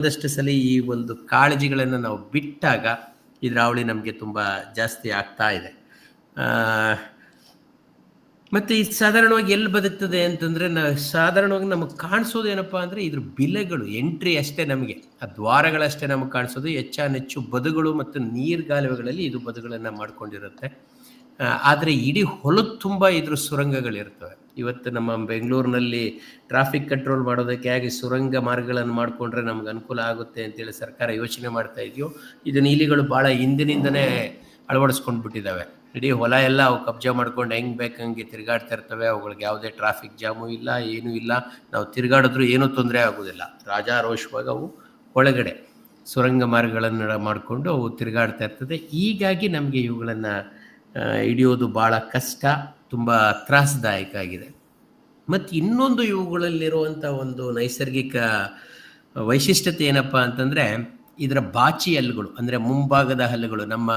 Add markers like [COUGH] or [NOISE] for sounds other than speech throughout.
ಒಂದಷ್ಟು ಸಲ ಈ ಒಂದು ಕಾಳಜಿಗಳನ್ನು ನಾವು ಬಿಟ್ಟಾಗ ಇದ್ರ ಅವಳಿ ನಮಗೆ ತುಂಬ ಜಾಸ್ತಿ ಆಗ್ತಾ ಇದೆ. ಮತ್ತು ಇದು ಸಾಧಾರಣವಾಗಿ ಎಲ್ಲಿ ಬದುಕ್ತದೆ ಅಂತಂದ್ರೆ ನಾ, ಸಾಧಾರಣವಾಗಿ ನಮಗೆ ಕಾಣಿಸೋದು ಏನಪ್ಪಾ ಅಂದ್ರೆ ಇದ್ರ ಬಿಲೆಗಳು ಎಂಟ್ರಿ ಅಷ್ಟೇ ನಮಗೆ. ಆ ದ್ವಾರಗಳಷ್ಟೇ ನಮಗೆ ಕಾಣಿಸೋದು ಹೆಚ್ಚಾನೆಚ್ಚು ಬದುಗಳು ಮತ್ತು ನೀರ್ಗಾಲುವೆಗಳಲ್ಲಿ ಇದು ಬದುಗಳನ್ನು ಮಾಡ್ಕೊಂಡಿರುತ್ತೆ. ಆದ್ರೆ ಇಡೀ ಹೊಲದ ತುಂಬ ಇದ್ರ ಸುರಂಗಗಳಿರ್ತವೆ. ಇವತ್ತು ನಮ್ಮ ಬೆಂಗಳೂರಿನಲ್ಲಿ ಟ್ರಾಫಿಕ್ ಕಂಟ್ರೋಲ್ ಮಾಡೋದಕ್ಕೆ ಹೇಗೆ ಸುರಂಗ ಮಾರ್ಗಗಳನ್ನು ಮಾಡಿಕೊಂಡ್ರೆ ನಮ್ಗೆ ಅನುಕೂಲ ಆಗುತ್ತೆ ಅಂತೇಳಿ ಸರ್ಕಾರ ಯೋಚನೆ ಮಾಡ್ತಾ ಇದೆಯೋ, ಇದು ನೀಲಿಗಳು ಭಾಳ ಹಿಂದಿನಿಂದನೇ ಅಳವಡಿಸ್ಕೊಂಡು ಬಿಟ್ಟಿದ್ದಾವೆ ಇಡೀ ಹೊಲ ಎಲ್ಲ ಅವು ಕಬ್ಜಾ ಮಾಡ್ಕೊಂಡು ಹೆಂಗೆ ಬೇಕಂಗೆ ತಿರುಗಾಡ್ತಾ ಇರ್ತವೆ, ಅವುಗಳಿಗೆ ಯಾವುದೇ ಟ್ರಾಫಿಕ್ ಜಾಮು ಇಲ್ಲ, ಏನೂ ಇಲ್ಲ. ನಾವು ತಿರುಗಾಡಿದ್ರೂ ಏನೂ ತೊಂದರೆ ಆಗೋದಿಲ್ಲ. ರಾಜಾರೋಷವಾಗಿ ಅವು ಒಳಗಡೆ ಸುರಂಗ ಮಾರ್ಗಗಳನ್ನು ಮಾಡಿಕೊಂಡು ಅವು ತಿರುಗಾಡ್ತಾ ಇರ್ತದೆ. ಹೀಗಾಗಿ ನಮಗೆ ಇವುಗಳನ್ನು ಹಿಡಿಯೋದು ಭಾಳ ಕಷ್ಟ. ತುಂಬ ತ್ರಾಸದಾಯಕ ಆಗಿದೆ. ಮತ್ತು ಇನ್ನೊಂದು ಇವುಗಳಲ್ಲಿರುವಂಥ ಒಂದು ನೈಸರ್ಗಿಕ ವೈಶಿಷ್ಟ್ಯತೆ ಏನಪ್ಪ ಅಂತಂದರೆ ಇದರ ಬಾಚಿ ಹಲ್ಲುಗಳು, ಅಂದರೆ ಮುಂಭಾಗದ ಹಲ್ಲುಗಳು. ನಮ್ಮ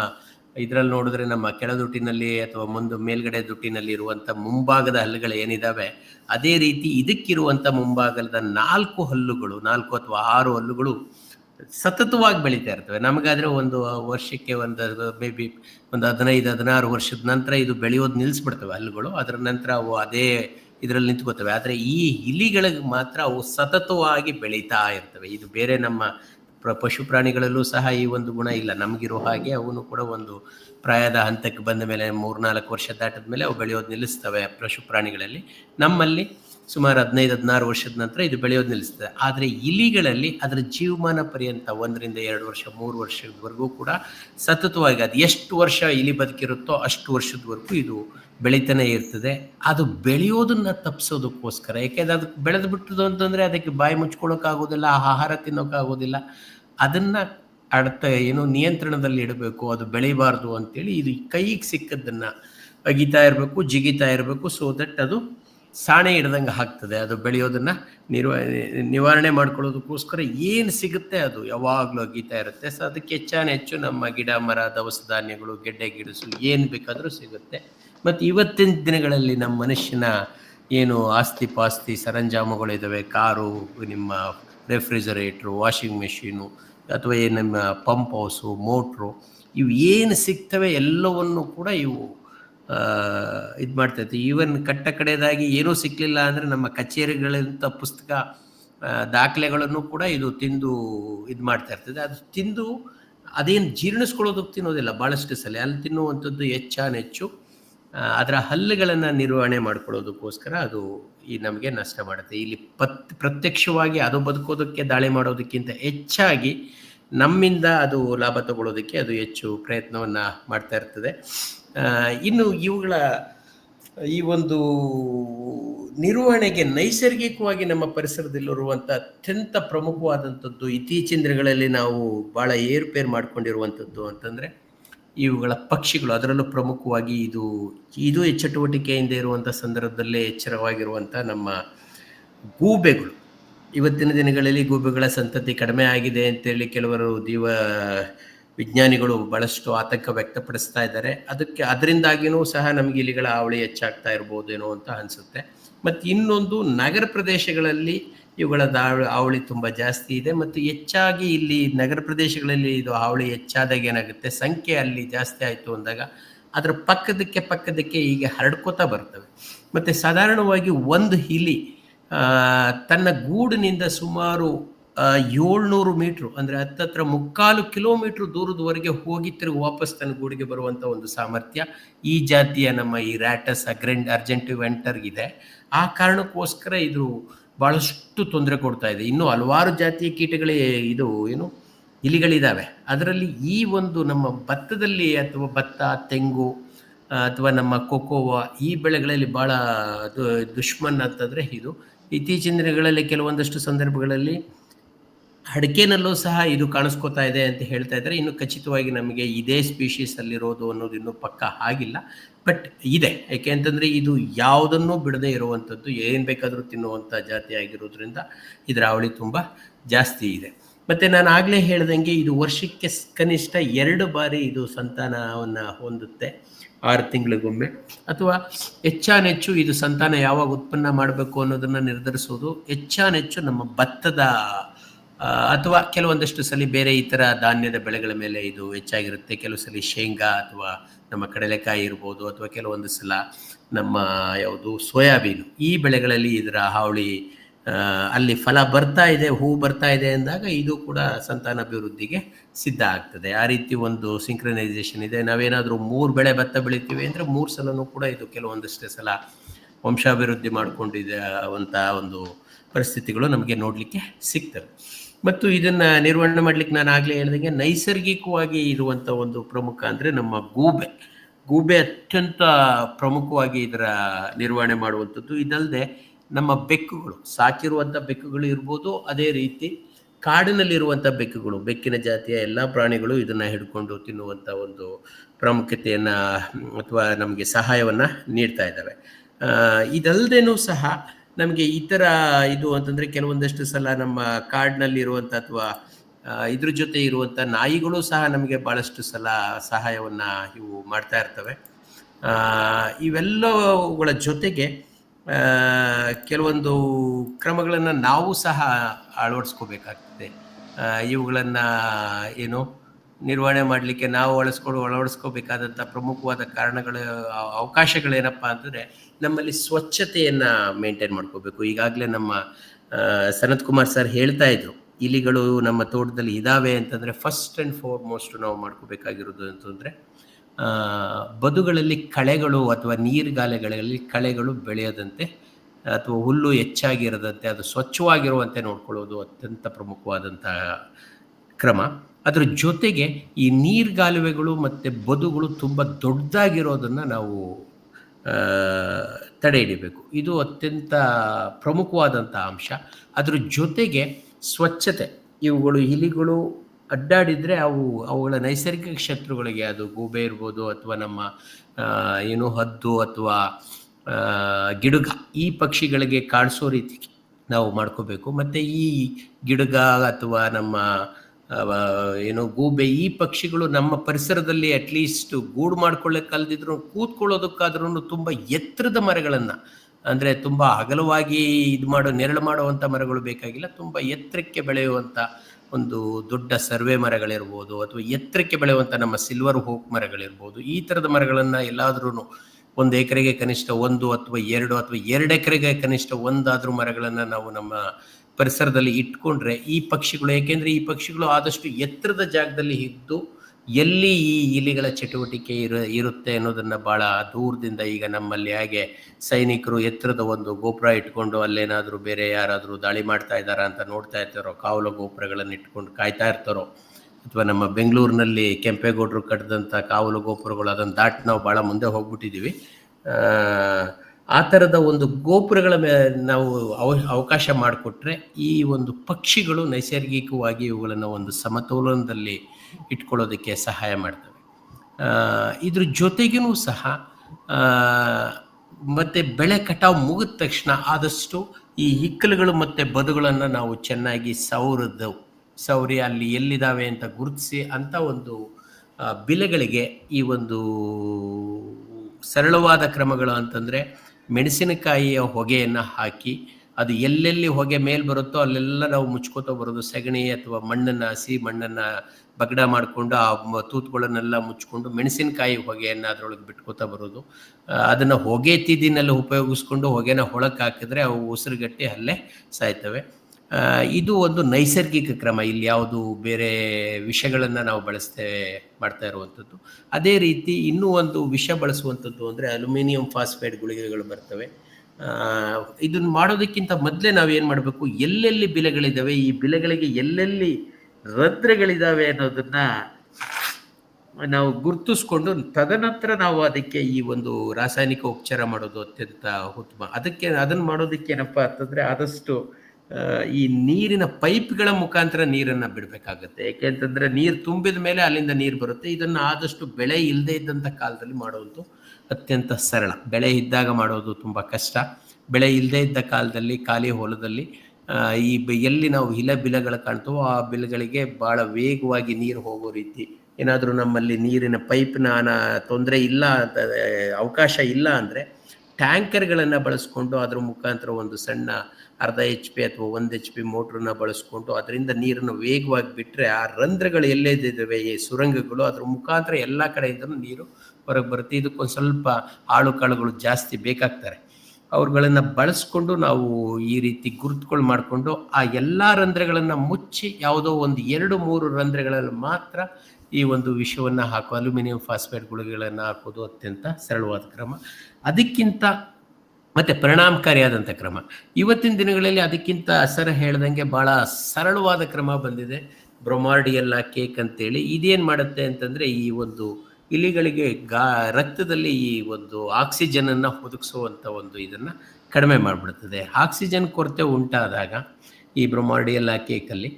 ಇದರಲ್ಲಿ ನೋಡಿದ್ರೆ ನಮ್ಮ ಕೆಳದುಟ್ಟಿನಲ್ಲಿ ಅಥವಾ ಮುಂದೆ ಮೇಲ್ಗಡೆ ದುಟ್ಟಿನಲ್ಲಿ ಇರುವಂಥ ಮುಂಭಾಗದ ಹಲ್ಲುಗಳು ಏನಿದ್ದಾವೆ ಅದೇ ರೀತಿ ಇದಕ್ಕಿರುವಂಥ ಮುಂಭಾಗದ ನಾಲ್ಕು ಹಲ್ಲುಗಳು, ನಾಲ್ಕು ಅಥವಾ ಆರು ಹಲ್ಲುಗಳು ಸತತವಾಗಿ ಬೆಳೀತಾ ಇರ್ತವೆ. ನಮಗಾದ್ರೆ ಒಂದು ವರ್ಷಕ್ಕೆ ಒಂದು ಮೇ ಬಿ ಒಂದು ಹದಿನೈದು, ಹದಿನಾರು ವರ್ಷದ ನಂತರ ಇದು ಬೆಳೆಯೋದು ನಿಲ್ಲಿಸ್ಬಿಡ್ತವೆ ಹಲ್ಲುಗಳು. ಅದರ ನಂತರ ಅವು ಅದೇ ಇದರಲ್ಲಿ ನಿಂತ್ಕೋತವೆ ಆದರೆ ಈ ಇಲಿಗಳಿಗೆ ಮಾತ್ರ ಅವು ಸತತವಾಗಿ ಬೆಳೀತಾ ಇರ್ತವೆ. ಇದು ಬೇರೆ ನಮ್ಮ ಪಶು ಪ್ರಾಣಿಗಳಲ್ಲೂ ಸಹ ಈ ಒಂದು ಗುಣ ಇಲ್ಲ. ನಮಗಿರೋ ಹಾಗೆ ಅವನು ಕೂಡ ಒಂದು ಪ್ರಾಯದ ಹಂತಕ್ಕೆ ಬಂದ ಮೇಲೆ ಮೂರ್ನಾಲ್ಕು ವರ್ಷ ದಾಟದ ಮೇಲೆ ಅವು ಬೆಳೆಯೋದು ನಿಲ್ಲಿಸ್ತವೆ ಪಶು ಪ್ರಾಣಿಗಳಲ್ಲಿ ನಮ್ಮಲ್ಲಿ ಸುಮಾರು ಹದಿನೈದು, ಹದಿನಾರು ವರ್ಷದ ನಂತರ ಇದು ಬೆಳೆಯೋದು ನಿಲ್ಲಿಸ್ತದೆ. ಆದರೆ ಇಲಿಗಳಲ್ಲಿ ಅದರ ಜೀವಮಾನ ಪರ್ಯಂತ ಒಂದರಿಂದ ಎರಡು ವರ್ಷ, ಮೂರು ವರ್ಷದವರೆಗೂ ಕೂಡ ಸತತವಾಗಿ ಅದು ಎಷ್ಟು ವರ್ಷ ಇಲಿ ಬದುಕಿರುತ್ತೋ ಅಷ್ಟು ವರ್ಷದವರೆಗೂ ಇದು ಬೆಳೀತಾನೆ ಇರ್ತದೆ. ಅದು ಬೆಳೆಯೋದನ್ನ ತಪ್ಪಿಸೋದಕ್ಕೋಸ್ಕರ ಯಾಕೆಂದ್ರೆ ಅದು ಬೆಳೆದು ಬಿಟ್ಟದು ಅಂತಂದರೆ ಅದಕ್ಕೆ ಬಾಯಿ ಮುಚ್ಕೊಳ್ಳೋಕ್ಕಾಗೋದಿಲ್ಲ ಆಹಾರ ತಿನ್ನೋಕ್ಕಾಗೋದಿಲ್ಲ. ಅದನ್ನು ಅಡ್ತ ಏನು ನಿಯಂತ್ರಣದಲ್ಲಿ ಇಡಬೇಕು, ಅದು ಬೆಳಿಬಾರ್ದು ಅಂತೇಳಿ ಇದು ಕೈಗೆ ಸಿಕ್ಕದ್ದನ್ನು ಅಗಿತಾ ಇರಬೇಕು, ಜಿಗಿತಾ ಇರಬೇಕು ಸೊ ದಟ್ ಅದು ಸಾಣೆ ಹಿಡ್ದಂಗೆ ಆಗ್ತದೆ. ಅದು ಬೆಳೆಯೋದನ್ನ ನಿರ್ವ, ನಿವಾರಣೆ ಮಾಡ್ಕೊಳ್ಳೋದಕ್ಕೋಸ್ಕರ ಏನು ಸಿಗುತ್ತೆ ಅದು? ಯಾವಾಗಲೂ ಅಗೀತಾ ಇರುತ್ತೆ. ಸೊ ಅದಕ್ಕೆ ಹೆಚ್ಚಾನ ಹೆಚ್ಚು ನಮ್ಮ ಗಿಡ, ಮರ, ದವಸ ಧಾನ್ಯಗಳು, ಗೆಡ್ಡೆ, ಗಿಡಸು ಏನು ಬೇಕಾದರೂ ಸಿಗುತ್ತೆ. ಮತ್ತು ಇವತ್ತಿನ ದಿನಗಳಲ್ಲಿ ನಮ್ಮ ಮನುಷ್ಯನ ಏನು ಆಸ್ತಿ ಪಾಸ್ತಿ ಸರಂಜಾಮುಗಳಿದ್ದಾವೆ ಕಾರು, ನಿಮ್ಮ ರೆಫ್ರಿಜರೇಟ್ರು, ವಾಷಿಂಗ್ ಮೆಷಿನು ಅಥವಾ ಏನು ನಮ್ಮ ಪಂಪ್ ಹೌಸು, ಮೋಟ್ರು, ಇವು ಏನು ಸಿಗ್ತವೆ ಎಲ್ಲವನ್ನು ಕೂಡ ಇವು ಇದು ಮಾಡ್ತೈತಿ. ಈವನ್ ಕಟ್ಟ ಕಡೆಯದಾಗಿ ಏನೂ ಸಿಕ್ಕಲಿಲ್ಲ ಅಂದರೆ ನಮ್ಮ ಕಚೇರಿಗಳಂಥ ಪುಸ್ತಕ ದಾಖಲೆಗಳನ್ನು ಕೂಡ ಇದು ತಿಂದು ಇದು ಮಾಡ್ತಾ ಇರ್ತದೆ. ಅದು ತಿಂದು ಅದೇನು ಜೀರ್ಣಿಸ್ಕೊಳ್ಳೋದಕ್ಕೆ ತಿನ್ನೋದಿಲ್ಲ. ಭಾಳಷ್ಟು ಸಲ ಅಲ್ಲಿ ತಿನ್ನುವಂಥದ್ದು ಹೆಚ್ಚಾನೆಚ್ಚು ಅದರ ಹಲ್ಲುಗಳನ್ನು ನಿರ್ವಹಣೆ ಮಾಡ್ಕೊಳ್ಳೋದಕ್ಕೋಸ್ಕರ ಅದು ಈ ನಮಗೆ ನಷ್ಟ ಮಾಡುತ್ತೆ. ಇಲ್ಲಿ ಪತ್, ಪ್ರತ್ಯಕ್ಷವಾಗಿ ಅದು ಬದುಕೋದಕ್ಕೆ, ದಾಳಿ ಮಾಡೋದಕ್ಕಿಂತ ಹೆಚ್ಚಾಗಿ ನಮ್ಮಿಂದ ಅದು ಲಾಭ ತಗೊಳ್ಳೋದಕ್ಕೆ ಅದು ಹೆಚ್ಚು ಪ್ರಯತ್ನವನ್ನು ಮಾಡ್ತಾ ಇರ್ತದೆ. ಇನ್ನು ಇವುಗಳ ಈ ಒಂದು ನಿರ್ವಹಣೆಗೆ ನೈಸರ್ಗಿಕವಾಗಿ ನಮ್ಮ ಪರಿಸರದಲ್ಲಿರುವಂಥ ಅತ್ಯಂತ ಪ್ರಮುಖವಾದಂಥದ್ದು ಇತ್ತೀಚಿನ ದಿನಗಳಲ್ಲಿ ನಾವು ಭಾಳ ಏರುಪೇರು ಮಾಡಿಕೊಂಡಿರುವಂಥದ್ದು ಅಂತಂದರೆ ಇವುಗಳ ಪಕ್ಷಿಗಳು. ಅದರಲ್ಲೂ ಪ್ರಮುಖವಾಗಿ ಇದು ಇದು ಚಟುವಟಿಕೆಯಿಂದ ಇರುವಂಥ ಸಂದರ್ಭದಲ್ಲೇ ಎಚ್ಚರವಾಗಿರುವಂಥ ನಮ್ಮ ಗೂಬೆಗಳು. ಇವತ್ತಿನ ದಿನಗಳಲ್ಲಿ ಗೂಬೆಗಳ ಸಂತತಿ ಕಡಿಮೆ ಆಗಿದೆ ಅಂತೇಳಿ ಕೆಲವರು ದೀವ ವಿಜ್ಞಾನಿಗಳು ಬಹಳಷ್ಟು ಆತಂಕ ವ್ಯಕ್ತಪಡಿಸ್ತಾ ಇದ್ದಾರೆ. ಅದಕ್ಕೆ ಅದರಿಂದಾಗಿಯೂ ಸಹ ನಮಗೆ ಇಲಿಗಳ ಹಾವಳಿ ಹೆಚ್ಚಾಗ್ತಾ ಇರ್ಬೋದೇನೋ ಅಂತ ಅನಿಸುತ್ತೆ. ಮತ್ತು ಇನ್ನೊಂದು ನಗರ ಪ್ರದೇಶಗಳಲ್ಲಿ ಇವುಗಳ ದಾಳಿ ಹಾವಳಿ ತುಂಬ ಜಾಸ್ತಿ ಇದೆ. ಮತ್ತು ಹೆಚ್ಚಾಗಿ ಇಲ್ಲಿ ನಗರ ಪ್ರದೇಶಗಳಲ್ಲಿ ಇದು ಹಾವಳಿ ಹೆಚ್ಚಾದಾಗ ಏನಾಗುತ್ತೆ? ಸಂಖ್ಯೆ ಅಲ್ಲಿ ಜಾಸ್ತಿ ಆಯಿತು ಅಂದಾಗ ಅದರ ಪಕ್ಕದಕ್ಕೆ ಪಕ್ಕದಕ್ಕೆ ಹೀಗೆ ಹರಡ್ಕೋತಾ ಬರ್ತವೆ. ಮತ್ತು ಸಾಧಾರಣವಾಗಿ ಒಂದು ಇಲಿ ತನ್ನ ಗೂಡಿನಿಂದ ಸುಮಾರು ಏಳ್ನೂರು ಮೀಟ್ರು ಅಂದರೆ ಹತ್ತತ್ರ ಮುಕ್ಕಾಲು ಕಿಲೋಮೀಟ್ರ್ ದೂರದವರೆಗೆ ಹೋಗಿ ತಿರುಗಿ ವಾಪಸ್ ತನ್ನ ಗೂಡಿಗೆ ಬರುವಂಥ ಒಂದು ಸಾಮರ್ಥ್ಯ. ಈ ಜಾತಿಯ ನಮ್ಮ ಈ ರ್ಯಾಟಸ್ ಅಗ್ರೆಂಡ್ ಅರ್ಜೆಂಟಿವೆಂಟರ್ಗಿದೆ ಆ ಕಾರಣಕ್ಕೋಸ್ಕರ ಇದು ಭಾಳಷ್ಟು ತೊಂದರೆ ಕೊಡ್ತಾ ಇದೆ. ಇನ್ನು ಹಲವಾರು ಜಾತಿಯ ಕೀಟಗಳೇ ಇದು ಏನು ಇಲಿಗಳಿದ್ದಾವೆ ಅದರಲ್ಲಿ ಈ ಒಂದು ನಮ್ಮ ಭತ್ತದಲ್ಲಿ ಅಥವಾ ಭತ್ತ, ತೆಂಗು, ಅಥವಾ ನಮ್ಮ ಕೊಕೋವಾ ಈ ಬೆಳೆಗಳಲ್ಲಿ ಭಾಳ ದುಶ್ಮನ್ ಅಂತಂದರೆ ಇದು. ಇತ್ತೀಚಿನ ದಿನಗಳಲ್ಲಿ ಕೆಲವೊಂದಷ್ಟು ಸಂದರ್ಭಗಳಲ್ಲಿ ಅಡಿಕೆನಲ್ಲೂ ಸಹ ಇದು ಕಾಣಿಸ್ಕೋತಾ ಇದೆ ಅಂತ ಹೇಳ್ತಾ ಇದ್ದಾರೆ. ಇನ್ನು ಖಚಿತವಾಗಿ ನಮಗೆ ಇದೇ ಸ್ಪೀಶೀಸ್ ಅಲ್ಲಿರೋದು ಅನ್ನೋದು ಇನ್ನೂ ಪಕ್ಕ ಆಗಿಲ್ಲ. ಬಟ್ ಇದೆ. ಯಾಕೆ ಅಂತಂದರೆ ಇದು ಯಾವುದನ್ನೂ ಬಿಡದೆ ಇರುವಂಥದ್ದು, ಏನು ಬೇಕಾದರೂ ತಿನ್ನುವಂಥ ಜಾತಿ ಆಗಿರೋದ್ರಿಂದ ಇದರ ಅವಳಿ ತುಂಬ ಜಾಸ್ತಿ ಇದೆ. ಮತ್ತು ನಾನು ಆಗಲೇ ಹೇಳ್ದಂಗೆ ಇದು ವರ್ಷಕ್ಕೆ ಕನಿಷ್ಠ ಎರಡು ಬಾರಿ ಇದು ಸಂತಾನವನ್ನು ಹೊಂದುತ್ತೆ, ಆರು ತಿಂಗಳಿಗೊಮ್ಮೆ. ಅಥವಾ ಹೆಚ್ಚಾನೆಚ್ಚು ಇದು ಸಂತಾನ ಯಾವಾಗ ಉತ್ಪನ್ನ ಮಾಡಬೇಕು ಅನ್ನೋದನ್ನು ನಿರ್ಧರಿಸೋದು ಹೆಚ್ಚಾನೆಚ್ಚು ನಮ್ಮ ಭತ್ತದ ಅಥವಾ ಕೆಲವೊಂದಷ್ಟು ಸಲ ಬೇರೆ ಇತರ ಧಾನ್ಯದ ಬೆಳೆಗಳ ಮೇಲೆ ಇದು ಹೆಚ್ಚಾಗಿರುತ್ತೆ. ಕೆಲವು ಸಲ ಶೇಂಗಾ ಅಥವಾ ನಮ್ಮ ಕಡಲೆಕಾಯಿ ಇರ್ಬೋದು ಅಥವಾ ಕೆಲವೊಂದು ಸಲ ನಮ್ಮ ಯಾವುದು ಸೋಯಾಬೀನು. ಈ ಬೆಳೆಗಳಲ್ಲಿ ಇದರ ಹಾವಳಿ ಅಲ್ಲಿ ಫಲ ಬರ್ತಾ ಇದೆ, ಹೂ ಬರ್ತಾ ಇದೆ ಅಂದಾಗ ಇದು ಕೂಡ ಸಂತಾನಾಭಿವೃದ್ಧಿಗೆ ಸಿದ್ಧ ಆಗ್ತದೆ. ಆ ರೀತಿ ಒಂದು ಸಿಂಕ್ರನೈಸೇಷನ್ ಇದೆ. ನಾವೇನಾದರೂ ಮೂರು ಬೆಳೆ ಭತ್ತ ಬೆಳಿತೀವಿ ಅಂದರೆ ಮೂರು ಸಲನೂ ಕೂಡ ಇದು ಕೆಲವೊಂದಷ್ಟೇ ಸಲ ವಂಶಾಭಿವೃದ್ಧಿ ಮಾಡಿಕೊಂಡಿದೆ ಅಂತ ಒಂದು ಪರಿಸ್ಥಿತಿಗಳು ನಮಗೆ ನೋಡಲಿಕ್ಕೆ ಸಿಗ್ತವೆ ಮತ್ತು ಇದನ್ನ ನಿರ್ವಹಣೆ ಮಾಡ್ಲಿಕ್ಕೆ ನಾನು ಆಗಲೇ ಹೇಳಿದಂಗೆ ನೈಸರ್ಗಿಕವಾಗಿ ಇರುವಂಥ ಒಂದು ಪ್ರಮುಖ ಅಂದರೆ ನಮ್ಮ ಗೂಬೆ. ಗೂಬೆ ಅತ್ಯಂತ ಪ್ರಮುಖವಾಗಿ ಇದರ ನಿರ್ವಹಣೆ ಮಾಡುವಂಥದ್ದು. ಇದಲ್ಲದೆ ನಮ್ಮ ಬೆಕ್ಕುಗಳು ಸಾಕಿರುವಂಥ ಬೆಕ್ಕುಗಳು ಇರ್ಬೋದು, ಅದೇ ರೀತಿ ಕಾಡಿನಲ್ಲಿರುವಂಥ ಬೆಕ್ಕುಗಳು, ಬೆಕ್ಕಿನ ಜಾತಿಯ ಎಲ್ಲ ಪ್ರಾಣಿಗಳು ಇದನ್ನು ಹಿಡ್ಕೊಂಡು ತಿನ್ನುವಂಥ ಒಂದು ಪ್ರಾಮುಖ್ಯತೆಯನ್ನು ಅಥವಾ ನಮಗೆ ಸಹಾಯವನ್ನು ನೀಡ್ತಾ ಇದ್ದಾವೆ. ಇದಲ್ಲದೇನೂ ಸಹ ನಮಗೆ ಇತರ ಇದು ಅಂತಂದರೆ ಕೆಲವೊಂದಷ್ಟು ಸಲ ನಮ್ಮ ಕಾಡಿನಲ್ಲಿರುವಂಥ ಅಥವಾ ಆ, ಇದ್ರ ಜೊತೆ ಇರುವಂಥ ನಾಯಿಗಳು ಸಹ ನಮಗೆ ಭಾಳಷ್ಟು ಸಲ ಸಹಾಯವನ್ನು ಇವು ಮಾಡ್ತಾ ಇರ್ತವೆ. ಇವೆಲ್ಲವುಗಳ ಜೊತೆಗೆ ಕೆಲವೊಂದು ಕ್ರಮಗಳನ್ನು ನಾವು ಸಹ ಅಳವಡಿಸ್ಕೋಬೇಕಾಗ್ತದೆ. ಇವುಗಳನ್ನು ಏನು ನಿರ್ವಹಣೆ ಮಾಡಲಿಕ್ಕೆ ನಾವು ಒಳಸ್ಕೊಂಡು ಅಳವಡಿಸ್ಕೋಬೇಕಾದಂಥ ಪ್ರಮುಖವಾದ ಕಾರಣಗಳು ಅವ- ಅವಕಾಶಗಳೇನಪ್ಪ ಅಂದರೆ ನಮ್ಮಲ್ಲಿ ಸ್ವಚ್ಛತೆಯನ್ನು ಮೇಂಟೈನ್ ಮಾಡ್ಕೋಬೇಕು. ಈಗಾಗಲೇ ನಮ್ಮ ಸನತ್ ಕುಮಾರ್ ಸರ್ ಹೇಳ್ತಾ ಇದ್ರು, ಇಲಿಗಳು ನಮ್ಮ ತೋಟದಲ್ಲಿ ಇದ್ದಾವೆ ಅಂತಂದರೆ ಫಸ್ಟ್ ಆ್ಯಂಡ್ ಫೋರ್ ಮೋಸ್ಟ್ ನಾವು ಮಾಡ್ಕೋಬೇಕಾಗಿರೋದು ಅಂತಂದರೆ ಬದುಗಳಲ್ಲಿ ಕಳೆಗಳು ಅಥವಾ ನೀರುಗಾಲೆಗಳಲ್ಲಿ ಕಳೆಗಳು ಬೆಳೆಯದಂತೆ ಅಥವಾ ಹುಲ್ಲು ಹೆಚ್ಚಾಗಿರದಂತೆ ಅದು ಸ್ವಚ್ಛವಾಗಿರುವಂತೆ ನೋಡ್ಕೊಳ್ಳೋದು ಅತ್ಯಂತ ಪ್ರಮುಖವಾದಂತಹ ಕ್ರಮ. ಅದ್ರ ಜೊತೆಗೆ ಈ ನೀರ್ಗಾಲುವೆಗಳು ಮತ್ತು ಬದುಗಳು ತುಂಬ ದೊಡ್ಡದಾಗಿರೋದನ್ನು ನಾವು ತಡೆ ಹಿಡಿಬೇಕು. ಇದು ಅತ್ಯಂತ ಪ್ರಮುಖವಾದಂಥ ಅಂಶ. ಅದರ ಜೊತೆಗೆ ಸ್ವಚ್ಛತೆ. ಇವುಗಳು ಇಲಿಗಳು ಅಡ್ಡಾಡಿದರೆ ಅವು, ಅವುಗಳ ನೈಸರ್ಗಿಕ ಶತ್ರುಗಳಿಗೆ ಅದು ಗೂಬೆ ಇರ್ಬೋದು ಅಥವಾ ನಮ್ಮ ಏನು ಹದ್ದು ಅಥವಾ ಗಿಡುಗ ಈ ಪಕ್ಷಿಗಳಿಗೆ ಕಾಣಿಸೋ ರೀತಿ ನಾವು ಮಾಡ್ಕೋಬೇಕು. ಮತ್ತು ಈ ಗಿಡುಗ ಅಥವಾ ನಮ್ಮ ಏನು ಗೂಬೆ, ಈ ಪಕ್ಷಿಗಳು ನಮ್ಮ ಪರಿಸರದಲ್ಲಿ ಅಟ್ಲೀಸ್ಟ್ ಗೂಡು ಮಾಡ್ಕೊಳ್ಳೋಕೆ ಕಲ್ದಿದ್ರು ಕೂತ್ಕೊಳ್ಳೋದಕ್ಕಾದ್ರೂ ತುಂಬ ಎತ್ತರದ ಮರಗಳನ್ನು, ಅಂದರೆ ತುಂಬ ಅಗಲವಾಗಿ ಇದು ಮಾಡೋ, ನೆರಳು ಮಾಡುವಂಥ ಮರಗಳು ಬೇಕಾಗಿಲ್ಲ, ತುಂಬ ಎತ್ತರಕ್ಕೆ ಬೆಳೆಯುವಂಥ ಒಂದು ದೊಡ್ಡ ಸರ್ವೆ ಮರಗಳಿರ್ಬೋದು, ಅಥವಾ ಎತ್ತರಕ್ಕೆ ಬೆಳೆಯುವಂಥ ನಮ್ಮ ಸಿಲ್ವರ್ ಹೋಕ್ ಮರಗಳಿರ್ಬೋದು, ಈ ಥರದ ಮರಗಳನ್ನು ಎಲ್ಲಾದ್ರೂ ಒಂದು ಎಕರೆಗೆ ಕನಿಷ್ಠ ಒಂದು ಅಥವಾ ಎರಡು ಅಥವಾ ಎರಡು ಎಕರೆಗೆ ಕನಿಷ್ಠ ಒಂದಾದರೂ ಮರಗಳನ್ನು ನಾವು ನಮ್ಮ ಪರಿಸರದಲ್ಲಿ ಇಟ್ಕೊಂಡ್ರೆ ಈ ಪಕ್ಷಿಗಳು ಏಕೆಂದರೆ ಈ ಪಕ್ಷಿಗಳು ಆದಷ್ಟು ಎತ್ತರದ ಜಾಗದಲ್ಲಿ ಇದ್ದು ಎಲ್ಲಿ ಈ ಇಲಿಗಳ ಚಟುವಟಿಕೆ ಇರ, ಇರುತ್ತೆ ಅನ್ನೋದನ್ನು ಭಾಳ ದೂರದಿಂದ ಈಗ ನಮ್ಮಲ್ಲಿ ಹಾಗೆ ಸೈನಿಕರು ಎತ್ತರದ ಒಂದು ಗೋಪುರ ಇಟ್ಕೊಂಡು ಅಲ್ಲೇನಾದರೂ ಬೇರೆ ಯಾರಾದರೂ ದಾಳಿ ಮಾಡ್ತಾ ಇದ್ದಾರಾ ಅಂತ ನೋಡ್ತಾ ಇರ್ತಾರೋ, ಕಾವಲು ಗೋಪುರಗಳನ್ನು ಇಟ್ಕೊಂಡು ಕಾಯ್ತಾ ಇರ್ತಾರೋ? ಅಥವಾ ನಮ್ಮ ಬೆಂಗಳೂರಿನಲ್ಲಿ ಕೆಂಪೇಗೌಡರು ಕಟ್ಟಿದಂಥ ಕಾವಲು ಗೋಪುರಗಳು ಅದನ್ನು ದಾಟಿ ನಾವು ಭಾಳ ಮುಂದೆ ಹೋಗ್ಬಿಟ್ಟಿದ್ದೀವಿ. ಆ, ಥರದ ಒಂದು ಗೋಪುರಗಳ ಮೇಲೆ ನಾವು ಅವ ಅವಕಾಶ ಮಾಡಿಕೊಟ್ರೆ ಈ ಒಂದು ಪಕ್ಷಿಗಳು ನೈಸರ್ಗಿಕವಾಗಿ ಇವುಗಳನ್ನು ಒಂದು ಸಮತೋಲನದಲ್ಲಿ ಇಟ್ಕೊಳ್ಳೋದಕ್ಕೆ ಸಹಾಯ ಮಾಡ್ತವೆ. ಇದ್ರ ಜೊತೆಗೂ ಸಹ ಮತ್ತು ಬೆಳೆ ಕಟಾವು ಮುಗಿದ ತಕ್ಷಣ ಆದಷ್ಟು ಈ ಹಿಕ್ಕಲುಗಳು ಮತ್ತು ಬದುಗಳನ್ನು ನಾವು ಚೆನ್ನಾಗಿ ಸೌರದ್ದು ಸೌರಿ ಅಲ್ಲಿ ಎಲ್ಲಿದ್ದಾವೆ ಅಂತ ಗುರುತಿಸಿ ಅಂಥ ಒಂದು ಬಿಲೆಗಳಿಗೆ ಈ ಒಂದು ಸರಳವಾದ ಕ್ರಮಗಳು ಅಂತಂದರೆ ಮೆಣಸಿನಕಾಯಿಯ ಹೊಗೆಯನ್ನು ಹಾಕಿ ಅದು ಎಲ್ಲೆಲ್ಲಿ ಹೊಗೆ ಮೇಲೆ ಬರುತ್ತೋ ಅಲ್ಲೆಲ್ಲ ನಾವು ಮುಚ್ಕೋತಾ ಬರೋದು. ಸಗಣಿ ಅಥವಾ ಮಣ್ಣನ್ನು, ಹಸಿ ಮಣ್ಣನ್ನು ಬಗಡ ಮಾಡಿಕೊಂಡು ಆ ತೂತುಗಳನ್ನೆಲ್ಲ ಮುಚ್ಕೊಂಡು ಮೆಣಸಿನಕಾಯಿ ಹೊಗೆಯನ್ನು ಅದರೊಳಗೆ ಬಿಟ್ಕೋತಾ ಬರೋದು. ಅದನ್ನು ಹೊಗೆ ತಿದ್ದಿನಲ್ಲಿ ಉಪಯೋಗಿಸ್ಕೊಂಡು ಹೊಗೆನ ಹೊಳಕ್ಕೆ ಹಾಕಿದ್ರೆ ಅವು ಉಸಿರುಗಟ್ಟಿ ಅಲ್ಲೇ ಸಾಯ್ತವೆ. ಇದು ಒಂದು ನೈಸರ್ಗಿಕ ಕ್ರಮ. ಇಲ್ಲಿ ಯಾವುದು ಬೇರೆ ವಿಷಗಳನ್ನು ನಾವು ಬಳಸ್ತೇವೆ ಮಾಡ್ತಾ ಇರುವಂಥದ್ದು. ಅದೇ ರೀತಿ ಇನ್ನೂ ಒಂದು ವಿಷ ಬಳಸುವಂಥದ್ದು ಅಂದರೆ ಅಲ್ಯೂಮಿನಿಯಂ ಫಾಸ್ಫೇಟ್ ಗುಳಿಗೆಗಳು ಬರ್ತವೆ. ಇದನ್ನು ಮಾಡೋದಕ್ಕಿಂತ ಮೊದಲೇ ನಾವು ಏನು ಮಾಡಬೇಕು? ಎಲ್ಲೆಲ್ಲಿ ಬಿಲೆಗಳಿದ್ದಾವೆ ಈ ಬಿಲೆಗಳಿಗೆ ಎಲ್ಲೆಲ್ಲಿ ರಂಧ್ರಗಳಿದ್ದಾವೆ ಅನ್ನೋದನ್ನು ನಾವು ಗುರುತಿಸ್ಕೊಂಡು ತದನಂತರ ನಾವು ಅದಕ್ಕೆ ಈ ಒಂದು ರಾಸಾಯನಿಕ ಉಪಚಾರ ಮಾಡೋದು ಅತ್ಯಂತ ಉತ್ತಮ. ಅದಕ್ಕೆ ಅದನ್ನು ಮಾಡೋದಕ್ಕೆ ಏನಪ್ಪ ಅಂತಂದರೆ ಆದಷ್ಟು ಈ ನೀರಿನ ಪೈಪ್ಗಳ ಮುಖಾಂತರ ನೀರನ್ನು ಯಾಕೆ ಅಂತಂದ್ರೆ ನೀರು ತುಂಬಿದ ಮೇಲೆ ಅಲ್ಲಿಂದ ನೀರು ಬರುತ್ತೆ. ಇದನ್ನು ಆದಷ್ಟು ಬೆಳೆ ಇಲ್ಲದೆ ಇದ್ದಂಥ ಕಾಲದಲ್ಲಿ ಮಾಡುವುದು ಅತ್ಯಂತ ಸರಳ. ಬೆಳೆ ಇದ್ದಾಗ ಮಾಡೋದು ತುಂಬ ಕಷ್ಟ. ಬೆಳೆ ಇಲ್ಲದೆ ಇದ್ದ ಕಾಲದಲ್ಲಿ, ಖಾಲಿ ಹೊಲದಲ್ಲಿ ಈ ಎಲ್ಲಿ ನಾವು ಹಿಲ ಬಿಲಗಳು ಕಾಣ್ತವೋ ಆ ಬಿಲಗಳಿಗೆ ಭಾಳ ವೇಗವಾಗಿ ನೀರು ಹೋಗೋ ರೀತಿ. ಏನಾದರೂ ನಮ್ಮಲ್ಲಿ ನೀರಿನ ಪೈಪ್ನ ತೊಂದರೆ ಇಲ್ಲ ಅಂತ, ಅವಕಾಶ ಇಲ್ಲ ಅಂದರೆ ಟ್ಯಾಂಕರ್ಗಳನ್ನು ಬಳಸ್ಕೊಂಡು ಅದ್ರ ಮುಖಾಂತರ ಒಂದು ಸಣ್ಣ ಅರ್ಧ ಎಚ್ ಪಿ ಅಥವಾ ಒಂದು ಎಚ್ ಪಿ ಮೋಟ್ರನ್ನ ಬಳಸ್ಕೊಂಡು ಅದರಿಂದ ನೀರನ್ನು ವೇಗವಾಗಿ ಬಿಟ್ಟರೆ ಆ ರಂಧ್ರಗಳು ಎಲ್ಲೇದಿದ್ದಾವೆ ಈ ಸುರಂಗಗಳು ಅದ್ರ ಮುಖಾಂತರ ಎಲ್ಲ ಕಡೆಯಿಂದಲೂ ನೀರು ಹೊರಗೆ ಬರುತ್ತೆ. ಇದಕ್ಕೊಂದು ಸ್ವಲ್ಪ ಆಳು ಕಾಳುಗಳು ಜಾಸ್ತಿ ಬೇಕಾಗ್ತಾರೆ. ಅವುಗಳನ್ನು ಬಳಸ್ಕೊಂಡು ನಾವು ಈ ರೀತಿ ಗುರುತುಗಳು ಮಾಡಿಕೊಂಡು ಆ ಎಲ್ಲ ರಂಧ್ರಗಳನ್ನು ಮುಚ್ಚಿ ಯಾವುದೋ ಒಂದು ಎರಡು ಮೂರು ರಂಧ್ರಗಳಲ್ಲಿ ಮಾತ್ರ ಈ ಒಂದು ವಿಷವನ್ನು ಹಾಕೋ ಅಲ್ಯೂಮಿನಿಯಂ ಫಾಸ್ಫೇಟ್ ಗುಳಿಗೆಗಳನ್ನು ಹಾಕೋದು ಅತ್ಯಂತ ಸರಳವಾದ ಕ್ರಮ. ಅದಕ್ಕಿಂತ ಮತ್ತು ಪರಿಣಾಮಕಾರಿಯಾದಂಥ ಕ್ರಮ. ಇವತ್ತಿನ ದಿನಗಳಲ್ಲಿ ಅದಕ್ಕಿಂತ ಅಸರ ಹೇಳ್ದಂಗೆ ಭಾಳ ಸರಳವಾದ ಕ್ರಮ ಬಂದಿದೆ. ಬ್ರೊಮಾರ್ಡಿಯಲ್ಲ ಕೇಕ್ ಅಂತೇಳಿ. ಇದೇನು ಮಾಡುತ್ತೆ ಅಂತಂದರೆ ಈ ಒಂದು ಇಲಿಗಳಿಗೆ ಗಾ, ರಕ್ತದಲ್ಲಿ ಈ ಒಂದು ಆಕ್ಸಿಜನನ್ನು ಒದಗಿಸುವಂಥ ಒಂದು ಇದನ್ನು ಕಡಿಮೆ ಮಾಡಿಬಿಡ್ತದೆ. ಆಕ್ಸಿಜನ್ ಕೊರತೆ ಉಂಟಾದಾಗ ಈ ಬ್ರೊಮಾರ್ಡಿಯಲ್ಲ ಕೇಕಲ್ಲಿ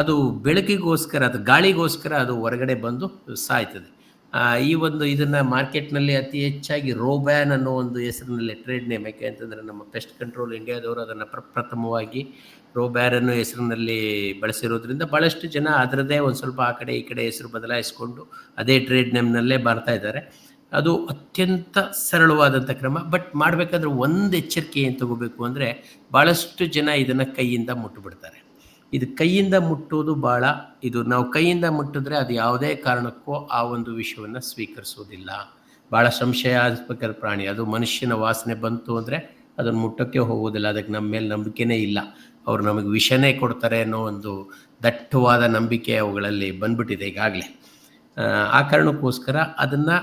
ಅದು ಬೆಳಕಿಗೋಸ್ಕರ, ಅದು ಗಾಳಿಗೋಸ್ಕರ ಅದು ಹೊರಗಡೆ ಬಂದು ಸಾಯ್ತದೆ. ಈ ಒಂದು ಇದನ್ನು ಮಾರ್ಕೆಟ್ನಲ್ಲಿ ಅತಿ ಹೆಚ್ಚಾಗಿ ರೋಬ್ಯಾನ್ ಅನ್ನೋ ಒಂದು ಹೆಸರಿನಲ್ಲಿ ಟ್ರೇಡ್ ನೇಮ್ ಯಾಕೆ ಅಂತಂದರೆ ನಮ್ಮ ಪೆಸ್ಟ್ ಕಂಟ್ರೋಲ್ ಇಂಡಿಯಾದವರು ಅದನ್ನು ಪ್ರಪ್ರಥಮವಾಗಿ ರೋಬ್ಯಾನ್ ಅನ್ನೋ ಹೆಸರಿನಲ್ಲಿ ಬಳಸಿರೋದ್ರಿಂದ ಭಾಳಷ್ಟು ಜನ ಅದರದೇ ಒಂದು ಸ್ವಲ್ಪ ಆ ಕಡೆ ಈ ಕಡೆ ಹೆಸರು ಬದಲಾಯಿಸಿಕೊಂಡು ಅದೇ ಟ್ರೇಡ್ ನೇಮ್ನಲ್ಲೇ ಬರ್ತಾ ಇದ್ದಾರೆ. ಅದು ಅತ್ಯಂತ ಸರಳವಾದಂಥ ಕ್ರಮ. ಬಟ್ ಮಾಡಬೇಕಾದ್ರೆ ಒಂದು ಎಚ್ಚರಿಕೆ ಏನು ತಗೋಬೇಕು ಅಂದರೆ ಭಾಳಷ್ಟು ಜನ ಇದನ್ನು ಕೈಯಿಂದ ಮುಟ್ಟುಬಿಡ್ತಾರೆ ಇದು ಕೈಯಿಂದ ಮುಟ್ಟೋದು ಭಾಳ ಇದು ನಾವು ಕೈಯಿಂದ ಮುಟ್ಟಿದ್ರೆ ಅದು ಯಾವುದೇ ಕಾರಣಕ್ಕೂ ಆ ಒಂದು ವಿಷಯವನ್ನು ಸ್ವೀಕರಿಸೋದಿಲ್ಲ ಭಾಳ ಸಂಶಯಾಸ್ಪದ ಪ್ರಾಣಿ. ಅದು ಮನುಷ್ಯನ ವಾಸನೆ ಬಂತು ಅಂದರೆ ಅದನ್ನು ಮುಟ್ಟೋಕ್ಕೆ ಹೋಗೋದಿಲ್ಲ ಅದಕ್ಕೆ ನಮ್ಮ ಮೇಲೆ ನಂಬಿಕೆನೇ ಇಲ್ಲ. ಅವ್ರು ನಮಗೆ ವಿಷನೇ ಕೊಡ್ತಾರೆ ಅನ್ನೋ ಒಂದು ದಟ್ಟವಾದ ನಂಬಿಕೆ ಅವುಗಳಲ್ಲಿ ಬಂದ್ಬಿಟ್ಟಿದೆ ಈಗಾಗಲೇ. ಆ ಕಾರಣಕ್ಕೋಸ್ಕರ ಅದನ್ನು